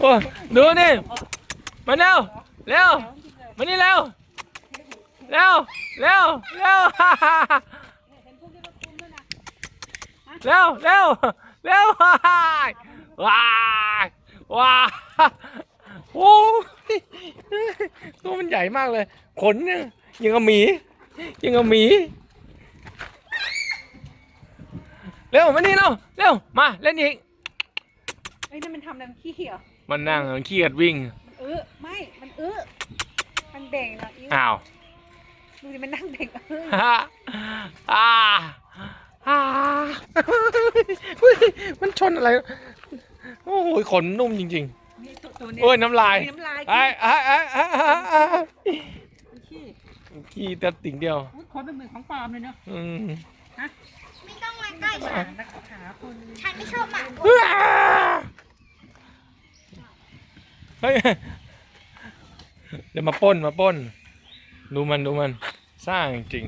โอ้ดูนี่มาเร็วเร็วมานี่เร็วเร็วเร็วเร็วเห็นพวกนี้มาคุมด้วยนะเร็วเร็วเร็วฮ่าฮ่าว้ายว้าโอ้ยตัวมันใหญ่มากเลย ขนเนี่ยยังกับหมียังกับหมี เร็วมานี่เร็วเร็วมาเล่นอีกเฮ้ยนี่มันทำอะไรมันขี้เหี่ยวมันนั่งเครียดวิ่งมันเออไม่ มันเออมันเบ่งนะอีอ้าว ดูดิมันนั่งเบ่งเออฮ่าอ่าอ่าเฮ้ยมันชนอะไร โอ้ยขนนุ่มจริง นี่ตัวตัวๆ เนี้ยโอ้ยน้ำลายมีน้ำลายไอ้ไอ้ไอ้ไอ้ไอ้ไอ้มันขี้ขี้แต่ติ่งเดียวอุ๊ยขนเป็นเหมือนของปลอมเลยเนาะอืม นนักขาคนฉันไม่ชอบหมาเฮ้ยเดี๋ยวมาป้นมาป้น ดูมันดูมัน สร้างจริง